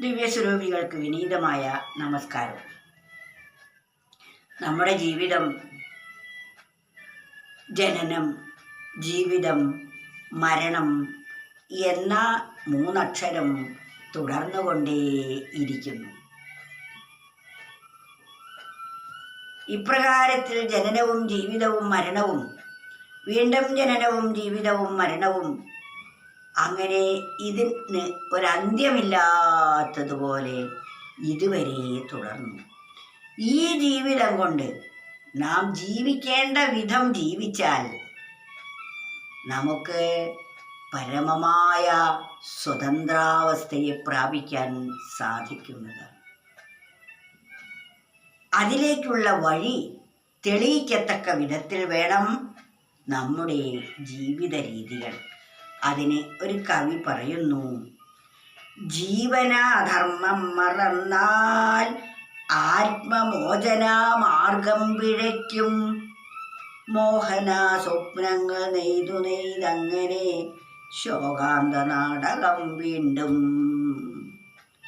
ദിവ്യസ്വരൂപികൾക്ക് വിനീതമായ നമസ്കാരം. നമ്മുടെ ജീവിതം ജനനം ജീവിതം മരണം എന്ന മൂന്നക്ഷരം തുടർന്നുകൊണ്ടേയിരിക്കുന്നു. ഇപ്രകാരത്തിൽ ജനനവും ജീവിതവും മരണവും വീണ്ടും ജനനവും ജീവിതവും മരണവും അങ്ങനെ ഇതിന് ഒരന്ത്യമില്ലാത്തതുപോലെ ഇതുവരെ തുടർന്നു. ഈ ജീവിതം കൊണ്ട് നാം ജീവിക്കേണ്ട വിധം ജീവിച്ചാൽ നമുക്ക് പരമമായ സ്വതന്ത്രാവസ്ഥയെ പ്രാപിക്കാൻ സാധിക്കുന്നതാണ് അതിലേക്കുള്ള വഴി തെളിയിക്കത്തക്ക വിധത്തിൽ വേണം നമ്മുടെ ജീവിത രീതികൾ അതിന് ഒരു കവി പറയുന്നു. ജീവനാധർമ്മം മറന്നാൽ ആത്മമോചന മാർഗം പിഴയ്ക്കും. മോഹന സ്വപ്നങ്ങൾ നെയ്തു നെയ്തങ്ങനെ ശോകാന്ത നാടകം വീണ്ടും.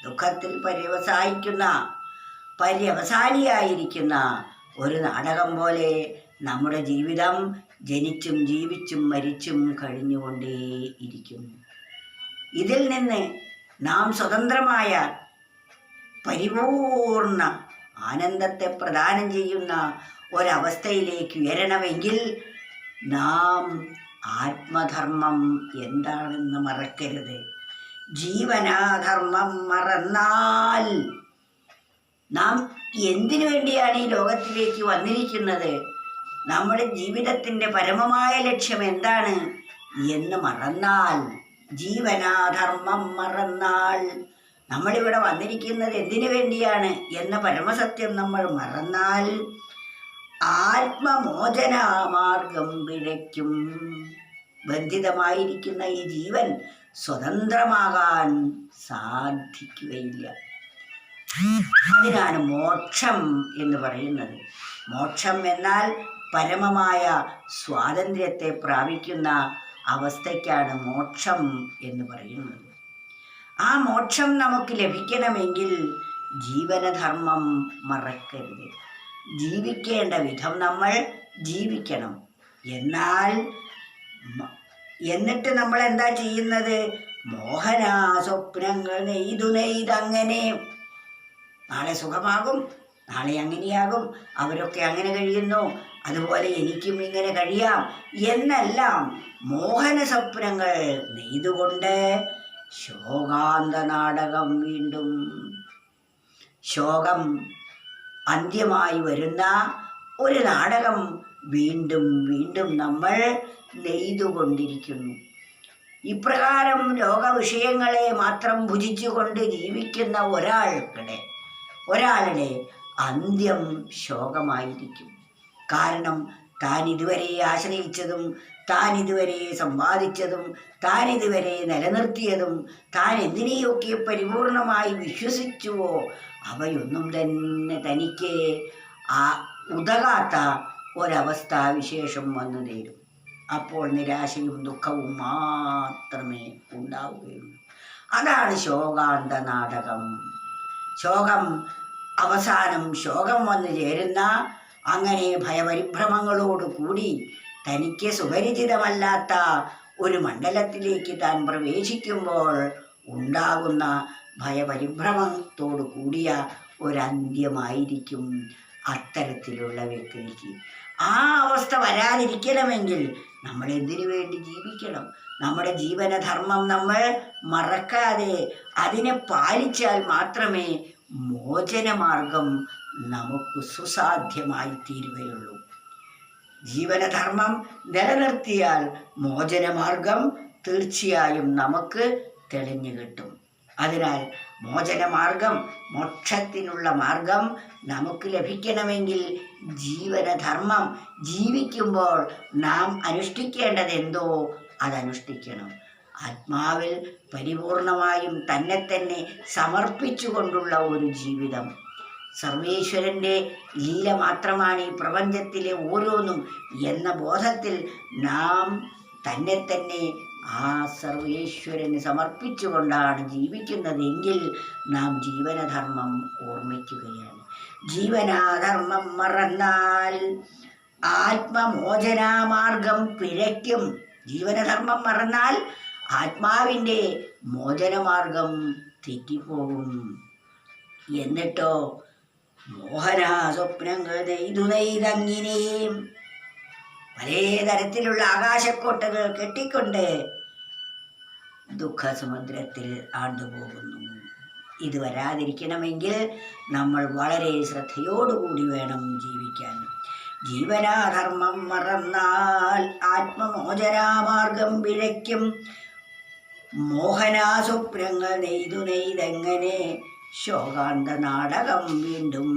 ദുഃഖത്തിൽ പര്യവസായിക്കുന്ന പര്യവസാനിയായിരിക്കുന്ന ഒരു നാടകം പോലെ നമ്മുടെ ജീവിതം ജനിച്ചും ജീവിച്ചും മരിച്ചും കഴിഞ്ഞുകൊണ്ടേയിരിക്കുന്നു. ഇതിൽ നിന്ന് നാം സ്വതന്ത്രമായ പരിപൂർണ ആനന്ദത്തെ പ്രദാനം ചെയ്യുന്ന ഒരവസ്ഥയിലേക്ക് ഉയരണമെങ്കിൽ നാം ആത്മധർമ്മം എന്താണെന്ന് മറക്കരുത്. ജീവനാധർമ്മം മറന്നാൽ നാം എന്തിനു വേണ്ടിയാണ് ഈ ലോകത്തിലേക്ക് വന്നിരിക്കുന്നത്? നമ്മുടെ ജീവിതത്തിന്റെ പരമമായ ലക്ഷ്യം എന്താണ് എന്ന് മറന്നാൽ ജീവനാധർമ്മം മറന്നാൽ. നമ്മളിവിടെ വന്നിരിക്കുന്നത് എന്തിനു വേണ്ടിയാണ് എന്ന പരമസത്യം നമ്മൾ മറന്നാൽ ആത്മമോചനാമാർഗം പിഴയ്ക്കും. ബന്ധിതമായിരിക്കുന്ന ഈ ജീവൻ സ്വതന്ത്രമാകാൻ സാധിക്കുകയില്ല. അതിനാണ് മോക്ഷം എന്ന് പറയുന്നത്. മോക്ഷം എന്നാൽ പരമമായ സ്വാതന്ത്ര്യത്തെ പ്രാപിക്കുന്ന അവസ്ഥയ്ക്കാണ് മോക്ഷം എന്ന് പറയുന്നത്. ആ മോക്ഷം നമുക്ക് ലഭിക്കണമെങ്കിൽ ജീവനധർമ്മം മറക്കരുത്. ജീവിക്കേണ്ട വിധം നമ്മൾ ജീവിക്കണം. എന്നാൽ എന്നിട്ട് നമ്മൾ എന്താ ചെയ്യുന്നത്? മോഹനാ സ്വപ്നങ്ങൾ നെയ്തു നെയ്തങ്ങനെ. നാളെ സുഖമാകും നാളെ അങ്ങനെയാകും അവരൊക്കെ അങ്ങനെ കഴിയുന്നു. അതുപോലെ എനിക്കും ഇങ്ങനെ കഴിയാം. എന്നെല്ലാം മോഹന സ്വപ്നങ്ങൾ നെയ്തുകൊണ്ട് ശോകാന്ത നാടകം വീണ്ടും ശോകം അന്ത്യമായി വരുന്ന ഒരു നാടകം വീണ്ടും വീണ്ടും നമ്മൾ നെയ്തുകൊണ്ടിരിക്കുന്നു. ഇപ്രകാരം ലോകവിഷയങ്ങളെ മാത്രം ഭുജിച്ചുകൊണ്ട് ജീവിക്കുന്ന ഒരാൾക്കിടെ ഒരാളുടെ അന്ത്യം ശോകമായിരിക്കും. കാരണം താൻ ഇതുവരെ ആശ്രയിച്ചതും താൻ ഇതുവരെ സമ്പാദിച്ചതും താൻ ഇതുവരെ നിലനിർത്തിയതും താൻ എന്തിനെയൊക്കെ പരിപൂർണമായി വിശ്വസിച്ചുവോ അവയൊന്നും തന്നെ തനിക്ക് ആ ഉതകാത്ത ഒരവസ്ഥ വിശേഷം വന്നു നേരും. അപ്പോൾ നിരാശയും ദുഃഖവും മാത്രമേ ഉണ്ടാവുകയുള്ളൂ. അതാണ് ശോകാന്ത നാടകം. ശോകം അവസാനം ശോകം വന്നു ചേരുന്ന അങ്ങനെ ഭയപരിഭ്രമങ്ങളോട് കൂടി തനിക്ക് സുപരിചിതമല്ലാത്ത ഒരു മണ്ഡലത്തിലേക്ക് താൻ പ്രവേശിക്കുമ്പോൾ ഉണ്ടാകുന്ന ഭയപരിഭ്രമത്തോടു കൂടിയ ഒരന്ത്യമായിരിക്കും അത്തരത്തിലുള്ള വ്യക്തിക്ക്. ആ അവസ്ഥ വരാതിരിക്കണമെങ്കിൽ നമ്മൾ എന്തിനു വേണ്ടി ജീവിക്കണം? നമ്മുടെ ജീവനധർമ്മം നമ്മൾ മറക്കാതെ അതിനെ പാലിച്ചാൽ മാത്രമേ മോചനമാർഗം നമുക്ക് സുസാധ്യമായി തീരുകയുള്ളൂ ജീവനധർമ്മം നിലനിർത്തിയാൽ മോചനമാർഗം തീർച്ചയായും നമുക്ക് തെളിഞ്ഞു കിട്ടും. അതിനാൽ മോചനമാർഗം മോക്ഷത്തിനുള്ള മാർഗം നമുക്ക് ലഭിക്കണമെങ്കിൽ ജീവനധർമ്മം ജീവിക്കുമ്പോൾ നാം അനുഷ്ഠിക്കേണ്ടത് എന്തോ അതനുഷ്ഠിക്കണം. ആത്മാവിൽ പരിപൂർണമായും തന്നെ തന്നെ സമർപ്പിച്ചുകൊണ്ടുള്ള ഒരു ജീവിതം. സർവേശ്വരന്റെ ലീല മാത്രമാണ് ഈ പ്രപഞ്ചത്തിലെ ഓരോന്നും എന്ന ബോധത്തിൽ നാം തന്നെ തന്നെ ആ സർവേശ്വരന് സമർപ്പിച്ചുകൊണ്ടാണ് ജീവിക്കുന്നതെങ്കിൽ നാം ജീവനധർമ്മം ഓർമ്മിക്കുകയാണ്. ജീവനാധർമ്മം മറന്നാൽ ആത്മമോചനാമാർഗം പിഴയ്ക്കും. ജീവനധർമ്മം മറന്നാൽ ആത്മാവിന്റെ മോചനമാർഗം തെറ്റിപ്പോകും. എന്നിട്ടോ മോഹന സ്വപ്നങ്ങൾ പല തരത്തിലുള്ള ആകാശക്കോട്ടകൾ കെട്ടിക്കൊണ്ട് ദുഃഖസമുദ്രത്തിൽ ആണ്ടുപോകുന്നു. ഇത് വരാതിരിക്കണമെങ്കിൽ നമ്മൾ വളരെ ശ്രദ്ധയോടുകൂടി വേണം ജീവിക്കാൻ. ജീവനാധർമ്മം മറന്നാൽ ആത്മമോചനാമാർഗം വിഴയ്ക്കും മോഹനാസ്വപ്നങ്ങൾ നെയ്തു നെയ്തെങ്ങനെ. ശോകാന്ത നാടകം വീണ്ടും